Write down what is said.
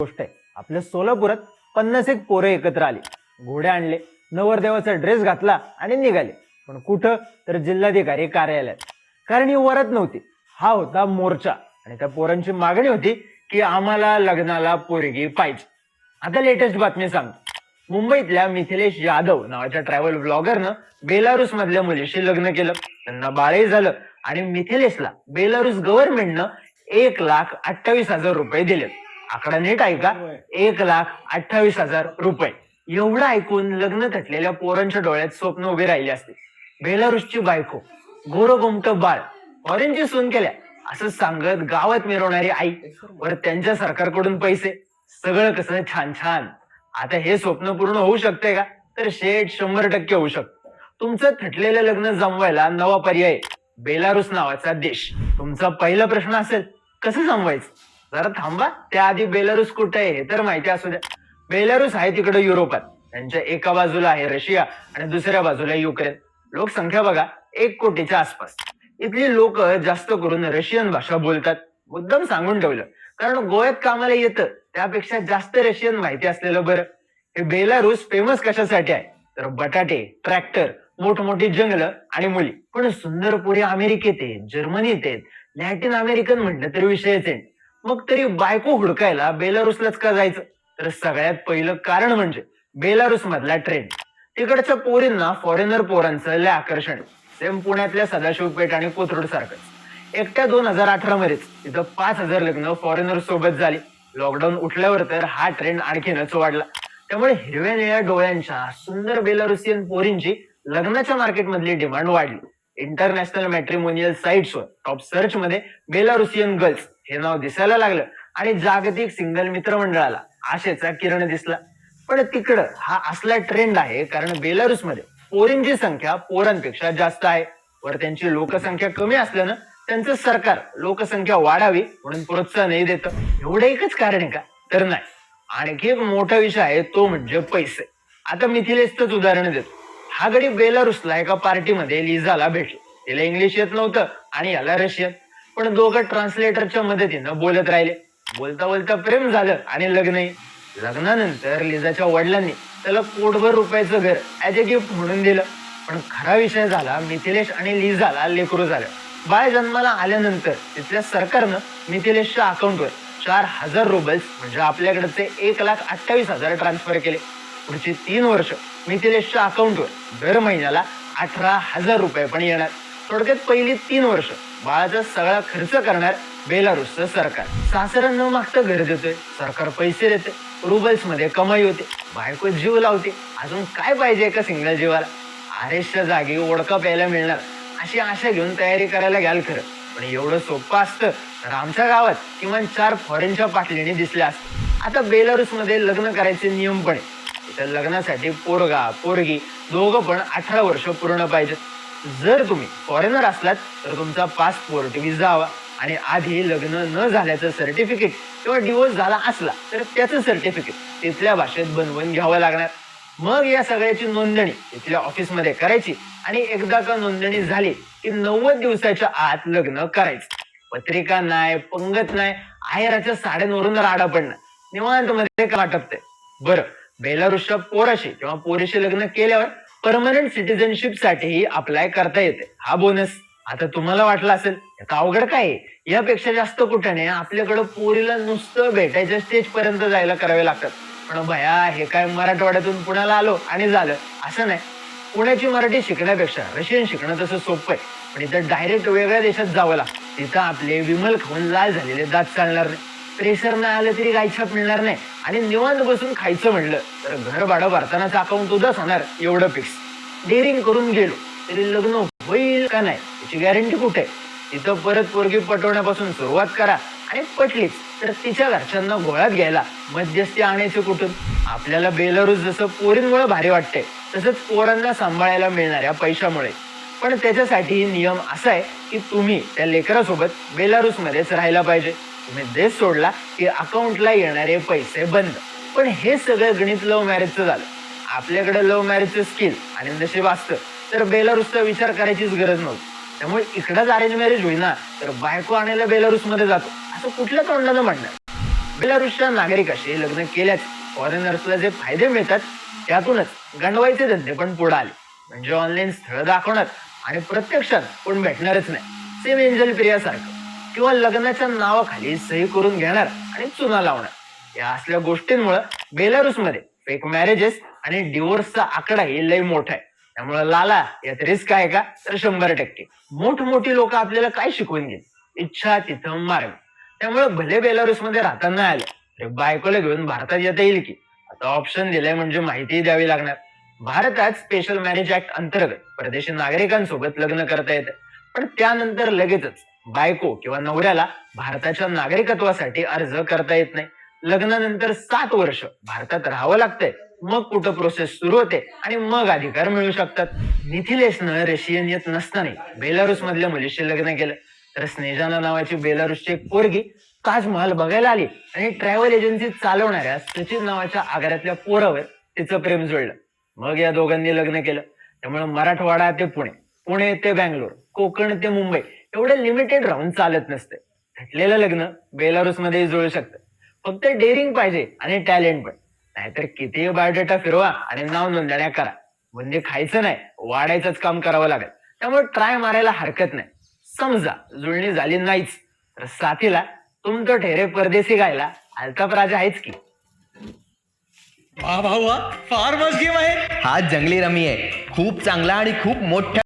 गोष्ट आहे. आपल्या सोलापुरात पन्नास एक पोरं एकत्र आली. घोडे आणले नवरदेवाचा ड्रेस घातला आणि निघाले. पण कुठं? तर जिल्हाधिकारी कार्यालयात. कारण ही वरत नव्हती. हा होता मोर्चा. आणि त्या पोरांची मागणी होती की आम्हाला लग्नाला पोरगी पाहिजे. आता लेटेस्ट बातमी सांगतो. मुंबईतल्या मिथिलेश यादव नावाच्या ट्रॅव्हल ब्लॉगरनं बेलारुस मधल्या मुलीशी लग्न केलं. त्यांना बाळही झालं आणि मिथिलेशला बेलारुस गव्हर्नमेंटनं एक लाख अठ्ठावीस हजार रुपये दिले. आकडा नीट ऐका एक लाख अठ्ठावीस हजार रुपये. एवढं ऐकून लग्न थटलेल्या पोरांच्या डोळ्यात स्वप्न उभी राहिली असते. बेलारुसची बायको गोरगोमट बाळ ऑरेंजची सून केल्या असं सांगत गावात मिरवणारी आई वर त्यांच्या सरकारकडून पैसे सगळं कसं छान छान. आता हे स्वप्न पूर्ण होऊ शकते का? तर शेठ शंभर टक्के होऊ शकतं. तुमचं थटलेलं लग्न जमवायला नवा पर्याय. बेलारुस नावाचा देश. तुमचा पहिला प्रश्न असेल कसं जमवायचं? जरा थांबा. त्याआधी बेलारूस कुठे आहे हे तर माहिती असू द्या. बेलारूस आहे तिकडे युरोपात. त्यांच्या एका बाजूला आहे रशिया आणि दुसऱ्या बाजूला युक्रेन. लोकसंख्या बघा एक कोटीच्या आसपास. इथली लोक जास्त करून रशियन भाषा बोलतात. मुद्दाम सांगून ठेवलं. कारण गोव्यात कामाला येतं. त्यापेक्षा जास्त रशियन माहिती असलेलं बरं. हे बेलारूस फेमस कशासाठी आहे? तर बटाटे ट्रॅक्टर मोठमोठी जंगलं आणि मुली. पण सुंदर पुरे अमेरिकेत आहेत जर्मनीत आहेत लॅटिन अमेरिकन म्हटलं तरी विषयच आहे. मग तरी बायको हुडकायला बेलारुसलाच का जायचं? तर सगळ्यात पहिलं कारण म्हणजे बेलारुस मधला ट्रेंड तिकडच्या पोरींना फॉरेनर पोरांचं लय आकर्षण. सेम पुण्यातल्या सदाशिवपेठ आणि कोथरूड सारखं एकट्या दोन हजार अठरा मध्येच तिथं पाच हजार लग्न फॉरेनर सोबत झाली. लॉकडाऊन उठल्यावर तर हा ट्रेंड आणखीनच वाढला. त्यामुळे हिरव्या निळ्या डोळ्यांच्या सुंदर बेलारुसियन पोरींची लग्नाच्या मार्केटमधली डिमांड वाढली. इंटरनॅशनल मॅट्रिमोनियल साईट्सवर टॉप सर्च मध्ये बेलारुसियन गर्ल्स हे नाव दिसायला लागलं. आणि जागतिक सिंगल मित्र मंडळाला आशेचा किरण दिसला. पण तिकडं हा असला ट्रेंड आहे कारण बेलारुसमध्ये पोरींची संख्या पोरांपेक्षा जास्त आहे. वर त्यांची लोकसंख्या कमी असल्यानं त्यांचं सरकार लोकसंख्या वाढावी म्हणून प्रोत्साहनही देतं. एवढं एकच कारण आहे का? तर नाही. आणखी एक मोठा विषय आहे तो म्हणजे पैसे. आता मिथिलेशच उदाहरण देतो. हा गडी बेलारूसला एका पार्टीमध्ये लिझाला भेटला. तिला इंग्लिश येत नव्हतं आणि याला रशियन. पण दोघं ट्रान्सलेटरच्या मदतीनं बोलत राहिले. बोलता बोलता प्रेम झालं आणि लग्नही लग्नानंतर लिझाच्या वडिलांनी त्याला कोटभर रुपयाचं घर ॲज अ गिफ्ट म्हणून दिलं. पण खरा विषय झाला मिथिलेश आणि लिझाला लेकरू झालं. बाळ जन्माला आल्यानंतर तिथल्या सरकारनं मिथिलेशच्या अकाउंटवर चार हजार रुबल्स म्हणजे आपल्याकडचे एक लाख अठ्ठावीस हजार ट्रान्सफर केले. पुढची तीन वर्ष मिथिलेशच्या अकाउंटवर दर महिन्याला अठरा हजार रुपये पण येणार. थोडक्यात पहिली तीन वर्ष बाळाचा सगळा खर्च करणार बेलारूसचं सरकार. सासरा न मागता घर देतोय सरकार पैसे देते रुबल्समध्ये कमाई होते बायको जीव लावते. अजून काय पाहिजे एका सिंगल जीवाला? आरेसच्या जागी ओडका प्यायला मिळणार. अशी आशा घेऊन तयारी करायला घ्याल खरं. पण एवढं सोपं असतं तर आमच्या गावात किमान चार फॉरेनच्या पाटलीने दिसल्या असत. आता बेलारूसमध्ये लग्न करायचे नियम पण आहे इथं लग्नासाठी पोरगा पोरगी दोघं पण अठरा वर्ष पूर्ण पाहिजेत. जर तुम्ही फॉरेनर असलात तर तुमचा पासपोर्ट विजा हवा आणि आधी लग्न न झाल्याचं सर्टिफिकेट किंवा डिवोर्स झाला असला तर त्याचं सर्टिफिकेट तिथल्या भाषेत बनवून घ्यावं लागणार. मग या सगळ्याची नोंदणी तिथल्या ऑफिसमध्ये करायची आणि एकदा का नोंदणी झाली की नव्वद दिवसाच्या आत लग्न करायचं. पत्रिका नाही पंगत नाही आहेराच्या साड्यांवरून राडा पडणं. निवांत मध्ये का वाटत बरं बेलारुसच्या पोराशी किंवा पोरीशी लग्न केल्यावर परमनंट सिटीजनशिप साठीही अप्लाय करता येते. हा बोनस आता तुम्हाला वाटलं असेल का अवघड काय यापेक्षा जास्त कुठे नाही. आपल्याकडं पोरीला नुसतं भेटायच्या स्टेज पर्यंत जायला करावे लागतात. पण भया हे काय मराठवाड्यातून पुण्याला आलो आणि झालं असं नाही. पुण्याची मराठी शिकण्यापेक्षा रशियन शिकणं तसं सोपं आहे. पण इथं डायरेक्ट वेगळ्या देशात जावं लागतं. तिथं आपले विमल खाऊन लाल झालेले दात चालणार नाही. प्रेशर नाही आलं तरी गायछाप मिळणार नाही. आणि निवांत बसून खायचं म्हणलं तर घर भाडं भरतानाच अकाउंट उदास होणार एवढं फिक्स डेअरिंग करून गेलो तरी लग्न होईल का नाही याची गॅरंटी कुठे? तिथं परत पोरगी पटवण्यापासून सुरुवात करा. आणि पटलीच तर तिच्या घरच्यांना गोळ्यात घ्यायला. मध्यस्थी आणायचे कुठून? आपल्याला बेलारूस जसं पोरींमुळे भारी वाटते तसंच पोरांना सांभाळायला मिळणाऱ्या पैशामुळे. पण त्याच्यासाठी नियम असा आहे की तुम्ही त्या लेकरासोबत बेलारूस मध्येच राहायला पाहिजे. तुम्ही देश सोडला की अकाउंटला येणारे पैसे बंद. पण हे सगळं गणित लव्ह मॅरेजचं झालं. आपल्याकडे लव्ह मॅरेजचं स्किल आणि नशीब असतं तर बेलारूसचा विचार करायचीच गरज नव्हती. त्यामुळे इकडंच अरेंज मॅरेज होईना तर बायको आणायला बेलारूसमध्ये जातो. असं कुठल्या तोंडानं म्हणणार बेलारूसच्या नागरिकाशी लग्न केल्यास फॉरेनर्सला जे फायदे मिळतात त्यातूनच गंडवायचे धंदे पण पुढे आले. म्हणजे ऑनलाईन स्थळ दाखवणार आणि प्रत्यक्षात कोण भेटणारच नाही. सेम एंजल प्रियासारखं. किंवा लग्नाच्या नावाखाली सही करून घेणार आणि चुना लावणार. या असल्या गोष्टींमुळे बेलारूसमध्ये फेक मॅरेजेस आणि डिवोर्सचा आकडाही लय मोठा आहे. त्यामुळे लाला यात रिस्क आहे का? तर शंभर टक्के. मोठमोठी लोक आपल्याला काय शिकवून घेईल इच्छा तिथं मार्ग. त्यामुळे भले बेलारूसमध्ये राहता नाही आलं तरी बायकोला घेऊन भारतात येता येईल की? आता ऑप्शन दिलंय म्हणजे माहितीही द्यावी लागणार. भारतात स्पेशल मॅरेज ऍक्ट अंतर्गत परदेशी नागरिकांसोबत लग्न करता येतं. पण त्यानंतर लगेचच बायको किंवा नवऱ्याला भारताच्या नागरिकत्वासाठी अर्ज करता येत नाही. लग्नानंतर सात वर्ष भारतात राहावं लागतंय. मग कुठं प्रोसेस सुरू होते आणि मग अधिकार मिळू शकतात. मिथिलेशनं रशियन येत नसताना बेलारूस मधल्या मुलीशी लग्न केलं. तर स्नेजाना नावाची बेलारूसची एक पोरगी ताजमहाल बघायला आली आणि ट्रॅव्हल एजन्सी चालवणाऱ्या सचिन नावाच्या आगारातल्या पोरावर तिचं प्रेम जुळलं. मग या दोघांनी लग्न केलं. त्यामुळे मराठवाडा ते पुणे पुणे ते बँगलोर कोकण ते मुंबई एवढं लिमिटेड राहून चालत नसते. घटलेलं लग्न बेलारुसमध्ये जुळू शकतं. फक्त डेअरिंग पाहिजे आणि टॅलेंट पण. नाहीतर कितीही बायोडेटा फिरवा आणि नाव नोंदण्या करा. म्हणजे खायचं नाही वाढायचंच काम करावं लागेल. त्यामुळे ट्राय मारायला हरकत नाही. समजा जुळणी झाली नाहीच तर साथीला तुमचं ठेरे परदेशी गायला अल्ताप राजा आहेच की. वा वा वा. फार मस्त गेम आहे. हा जंगली रमी आहे. खूप चांगला आणि खूप मोठ्या